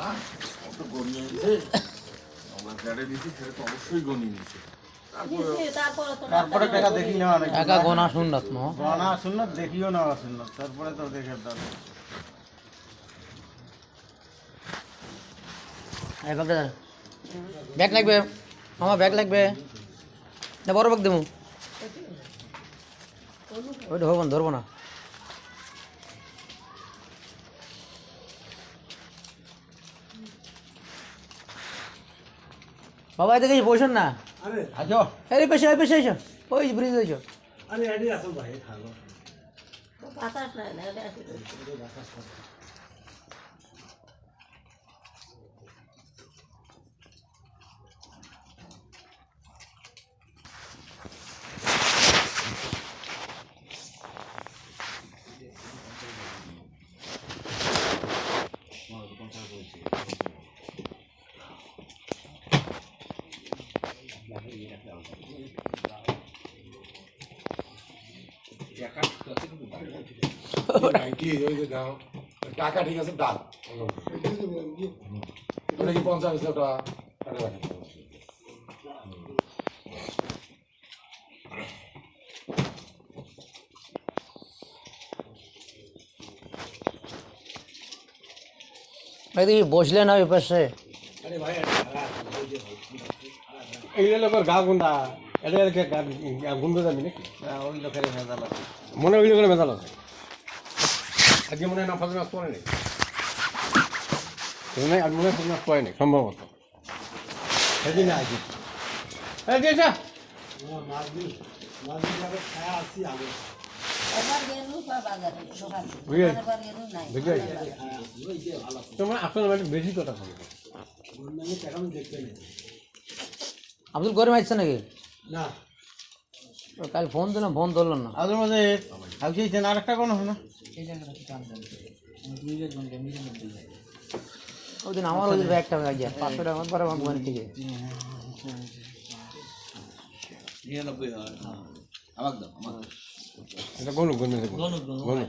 না অত আমরা সেটা তো অবশ্যই তারপরে টাকা দেখি গোনা ন গনা দেখিও তো দেখে ব্যাগ লাগবে। আমার ব্যাগ লাগবে। না বড় ব্যাগ দেবো। ওইটা ধরবো না। বাবা এদিকে এসে বসুন না। আসো। এই পেশে এই পেশে এসো। ওই ব্রিজ এসো। কি ওই যে দাও টাকা ঠিক আছে ডাল ওটা কি পঞ্চাশ টাকা এদিকে বসলে না ওই পাশে এইগুলো লোকের গা গুন্ডা ওই লোকের ভেজাল আছে। মনে ওই লোকের মেজাল আছে। আজকে মনে হয় না মাছ পড়ে নেই? নাই আজ মনে হয় মাছ পড়ে নেই সম্ভবত। সেদিন দিয়েছা বেশি কথা আব্দুল গরিম আসছে নাকি? না। ও কাল ফোন দিলাম ফোন ধরলো না। আজের মধ্যে হাউসিয়েছেন আর একটা কোনো না? ওই দিন আমার ওই ব্যাগটা লাগিয়ে পাঁচশো টাকা পরে আমার মোবাইল থেকে। এটা গনু গনু গনু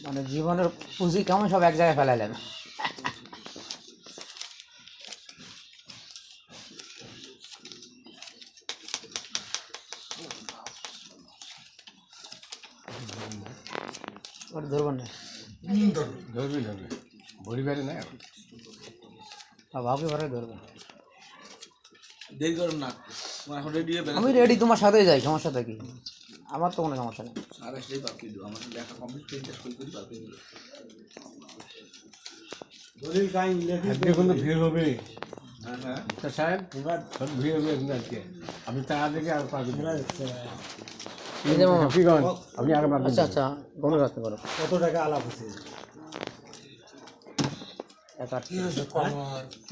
মানে জীবনের পুঁজি কেমন সব এক জায়গায় ফেলাইলেন ওটা ধরবেন না। ধরবি বেড়ে ভাবি দেরি করুন না আমি রেডি তোমার সাথে যাই সমস্যা কি? আমার তো কোনো সমস্যা নেই। আর আসলেই পার করে দেবো আমার দেখা কমপ্লিট করে শেষ করে করি পার করে দেবো ভিড় হবে? হ্যাঁ হ্যাঁ। তা সাহেব? সব ভিড় হবে আজকে। আপনি দেখে আর পারবেন না। এই যে মামা। কি করেন? আপনি আর পারবেন আচ্ছা আচ্ছা কোনো রাখতে পারো কত টাকা আলাপ হচ্ছে? এক আটত্রিশ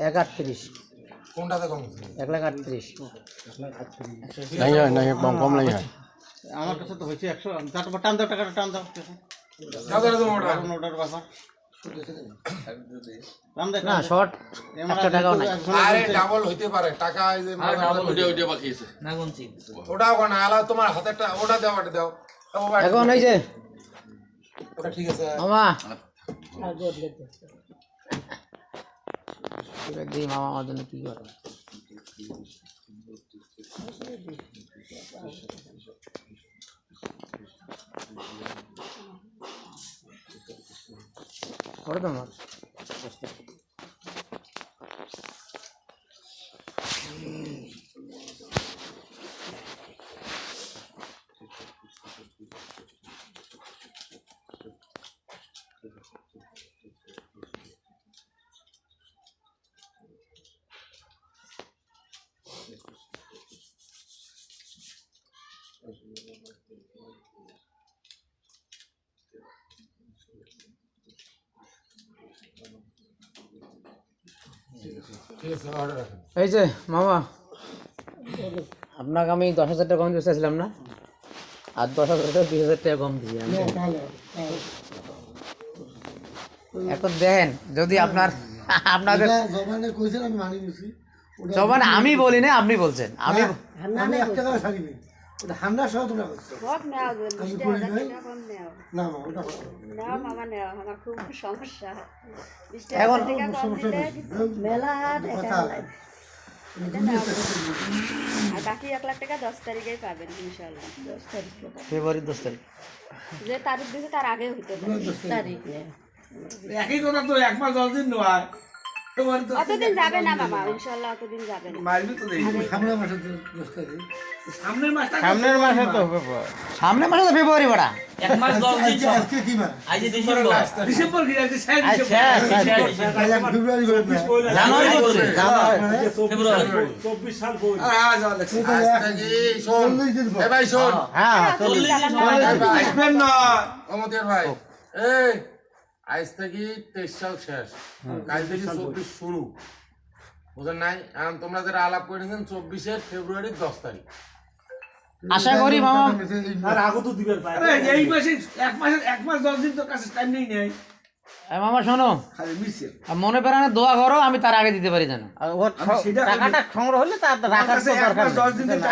এক কোনটাতে কম এক লাখ আটত্রিশ। নাই হয় নাই কম কম হয়। আমার কাছে তো হয়েছে একশো তারপর টান দাও টাকাটা টান দাও। দাদা দাদা মোটা ওটার ব্যাপার। টান দে না শর্ট একটা টাকাও নাই। আরে ডাবল হইতে পারে টাকা এই যে না গুনছি। ওটাও কোন আলা তোমার হাতেরটা ওটা দাও ওটা দাও। এখন এই যে ওটা ঠিক আছে। মামা। এবার মামা আমার জন্য কি করে? করে তো মাছ এই যে মামা। আপনাকে আমি দশ হাজার টাকা কম চাইছিলাম না? আর দশ হাজার টাকা দুই হাজার টাকা কম আমি। এখন দেখেন যদি আপনার আপনাদের জবানে কইছেন আমি আমি বলি না আপনি বলছেন। আমি আমি এক টাকা ছাড়িনি। ওটা হান্ডা সহ তোমরা সব নেওয়া যাবে আমি বিশ করি হাজার নাই। টাকা কম নেওয়া না ওটা নেওয়া মামা নেওয়া আমার খুব সমস্যা। এখন- মেলা আর বাকি এক লাখ টাকা দশ তারিখেই পাবেন ইনশাল্লাহ দশ তারিখ দশ যে তারিখ দিয়েছে তার আগে হইতে পারে তারিখ। একই কথা তো এক মাস দশ দিন নয়। অতদিন যাবে না মামা ইনশাল্লাহ অতদিন যাবে না। মারবি তো সামনে মাসে দশ তারিখ। সামনের সামনের মাসে তো হবে পর। সামনে মাসে তো ফেব্রুয়ারি বাড়া। ভাই এই আজ থেকে তেইশ সাল শেষ। কাল থেকে চব্বিশ শুরু। বুঝেন নাই? এখন তোমরা যারা আলাপ করে নিয়েছেন চব্বিশে ফেব্রুয়ারি দশ তারিখ। আশা করি মামা। আরে এই মাসে এক মাসের এক মাস দশ দিন তোর কাছে টাইম নেই মামা শোনো। আর মনে প্রাণে দোয়া করো আমি তার আগে দিতে পারি জানো টাকাটা সংগ্রহ হলে তার রাখার তো দরকার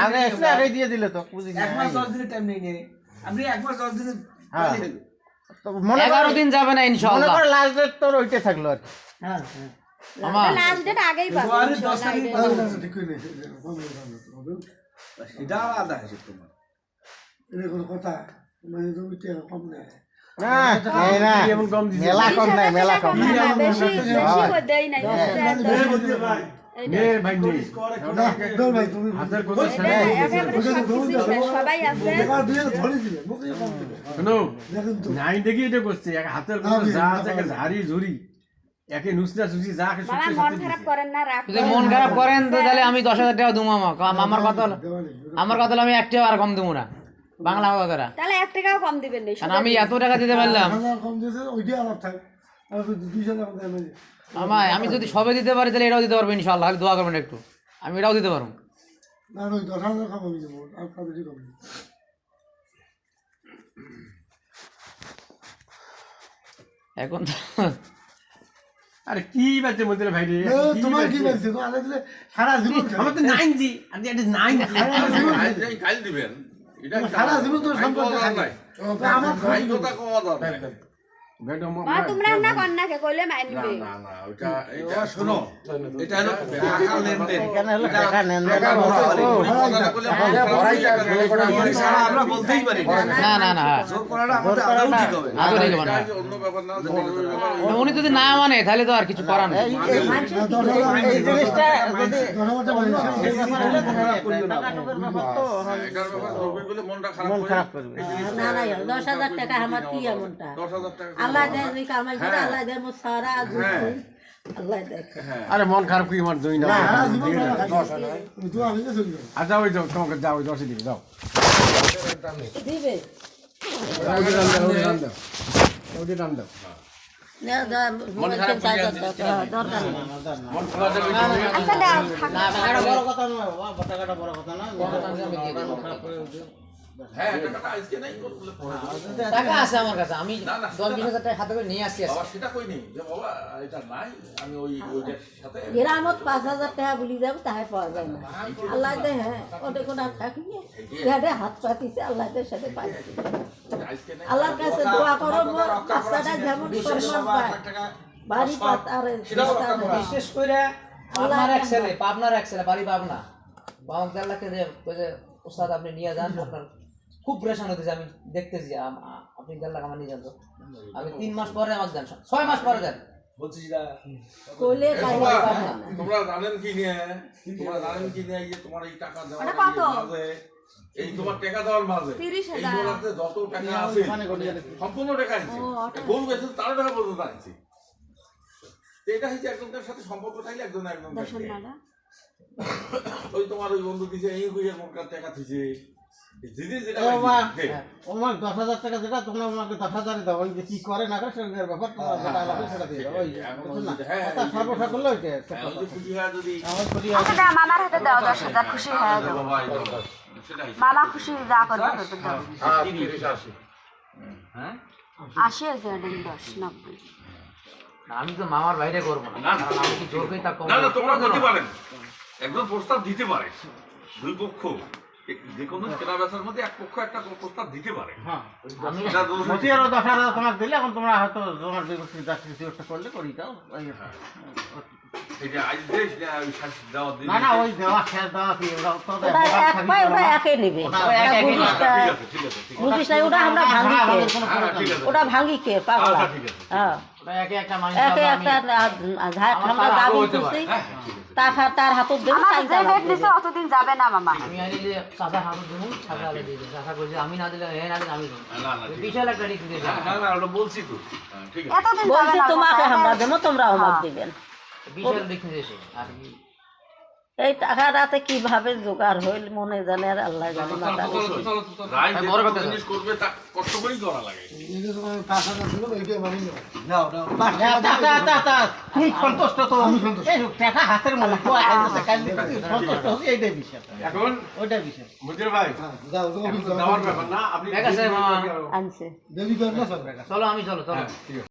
আগে বাবা। আগে দিয়ে দিলে তো বুঝি এক মাস দশ দিনের টাইম নেই নেই। আপনি এক মাস দশ দিনের হ্যাঁ। তো মনে এগারো দিন যাবে না মনে লাস্ট ডেট তোর ওইটা থাকল আর কি। মামা। লাস্ট ডেট আগেই পাবে সেটা আলাদা আছে তোমার এটা কথা মানে তুমি কম নেয় মেলা নাই মেলা হাতের। ঝাড়ি ঝুড়ি একে নুসনা সুসি যা আছে মামা মন খারাপ করেন না রাগ যদি মন খারাপ করেন তো তাহলে আমি দশ হাজার টাকা দেবো মামা আমার কথা হলো আমার কথা হলো আমি আর কম দেবো না। বাংলা কথাটা তাহলে এক টাকাও কম দিবেন না কারণ আমি এত টাকা দিতে পারলাম। কম থাক। না মামা আমি যদি সবে দিতে পারি তাহলে এটাও দিতে পারব ইনশাল্লাহ খালি দোয়া করবেন একটু। আমি এটাও দিতে পারব। না ওই দশ হাজার কম আমি দেবো আর কাজ কম এখন তো আরে কি বাচ্চা বলতে রে ভাই রে তোমার কি বাজে? গো আলাদা দিলে সারা জীবন আমার তো নাইন জি আর এটা নাইন জি কাল দিবেন। এটা সারা জীবন তো সম্পর্ক থাকে। নাই আমার ভাই কথা কওয়া নাই। বেটা মা তোমরা না কন্যাকে কইলে মানবে না না ওটা এটা শোনো এটা হলো টাকা লেনদেন। এখানে হলো টাকা নেন দেন টাকা বড়। ভরা- ও, কথাটা বললে খারাপ যাবে। এই ছাড়া আমরা বলতেই পারি না। না না না জোর করাটা আমাদের আদৌ ঠিক হবে আদৌ ঠিক হবে না। অন্য ব্যাপার না যে ওই ব্যাপার- উনি যদি না মানে তাহলে তো আর কিছু করার নেই। এই জিনিসটা যদি এটার ব্যাপার করবে বলে মনটা খারাপ করবে। না না আমার কি এমনটা টাকা আল্লাহ দেয় যে কামাই করে আল্লাহ দেয় মোর সারা হ্যাঁ। আল্লাহ দেখে আরে মন খারাপ কি আমার দুই না। যাও ওই যাও তোমাকে যাও ওই দশে দিবে দাম দাও দাম দাও। দাম দাও। আচ্ছা দাও বড় কথা নয় বড় কথা না হ্যাঁ। টাকা আছে আমার কাছে আমি না, না, দশ বিশ হাজার টাকা হাতে করে নিয়ে আসছি সেটা কই নেই? যে বাবা এটা নাই আমি ওই ওইটার সাথে গ্রামত পাঁচ হাজার টাকা বলি যাব তাই পাওয়া যায় না। আল্লাহ দে হ্যাঁ ওটা কোনো থাকি ইহাতে হাত পাতিছে আল্লাহ দের সাথে পাইছি আল্লাহর কাছে দোয়া করো মোর বাচ্চাটা যেমন সম্মান পায়। বাড়ি পাত আর বিশেষ করে আপনার এক ছেলে পাবনার এক ছেলে বাড়ি পাবনা। বাবন তেল্লাকে যে ওই যে ওস্তাদ আপনি নিয়ে যান আপনার খুব প্রেশান হতেছে আমি দেখতেছি আপনি তেল্লাক আমার নিয়ে যান তো আমি তিন মাস পরে আমার দেন ছয় মাস পরে দেন বলছি যেটা কইলে এ কাইলে বাবা, পাঠায় না। তোমরা জানেন কি নিয়ে? তোমরা জানেন কি নিয়ে? তোমার এই টাকা দেওয়ার ওটা কত? মাঝে এই তোমার টাকা দেওয়ার মাঝে এই হাজার। যত টাকা আছে সম্পূর্ণ টাকা আনছি। গরু বেঁচে তারও টাকা পর্যন্ত আনছি। এটা হচ্ছে একজনের সাথে সম্পর্ক থাকলে একজন একজন ওই তোমার ওই বন্ধু দিছে এই হইয়া মোটকার টাকা থিছে ও মা ও মা দশ হাজার টাকা যেটা তোমরা আমাকে দশ হাজারই দাও। ওই যে কি করে না করে সেটার ব্যাপার তোমার যেটা আলাদা সেটা দিয়ে দাও। ওই কথা। সর্বসা ওইটা একটা কথা। আমার খুশি আচ্ছা মামার হাতে দাও দশ হাজার খুশি হয়ে যাও মামা খুশি যা করবে করবে দাও। হ্যাঁ আশি আশি দশ নব্বই। আমি তো মামার বাইরে করব না। কারণ আমি কি জোর করি তা না না তোমরা করতে পারেন। একজন প্রস্তাব দিতে পারে। দুই পক্ষ। যে কোনো কেনা বেচার মধ্যে এক পক্ষ একটা প্রস্তাব দিতে পারে। হ্যাঁ আমি এটা দোষ হচ্ছে- মতি আরও দশ হাজার তোমাকে দিলে এখন তোমরা হয়তো তোমার কিছু করলে করি দাও এটা আজ দেশ না, না না ওই দেওয়া শেষ দেওয়া কি ওটা ওটা আমরা ভাঙি হ্যাঁ। আছে। ওটা ভাঙি কে? পাগলা। আচ্ছা, হ্যাঁ। একে একটা মানুষ একে একটা আমরা দাবি হ্যাঁ হ্যাঁ, তার তার হাতত দেবো আমার যে তালাক দিছে অতদিন যাবে না মামা। আমি আনি চাচা হাতে দেবো চাচা আগে দিয়ে চাচা করছে আমি না দিলে এ না দিলে আমি না না বিশাল একটা রিক্স দিয়েছে না না ওটা বলছি তো। হ্যাঁ, ঠিক আছে। এতদিন যাবে না তোমাকে আমরা হ্যাঁ। দেবো আমাকে হ্যাঁ। দিবেন। বিশাল রিক্স দিয়েছে আর কি- এই টাকাটাতে কীভাবে জোগাড় হইল মনে জানে আর আল্লাহ জানে মাথা রায় যে বড় কথা। জিনিস করবে তা কষ্ট করেই করা লাগে। এটা তো কোনো টাকা না ছিল এইটা মানি না যা, তা, তা, তা, তা, তুই সন্তুষ্ট। তো এই টাকা হাতের মধ্যে তো আইতেছে, কাল থেকে তুই সন্তুষ্ট হবি, এইটাই বিষয়। এখন ওইটাই বিষয়। বুঝলেন ভাই যাও যাও এখন ব্যাপার না আপনি ঠিক আছে আনছে। চলো। আমি চলো চলো। আছে।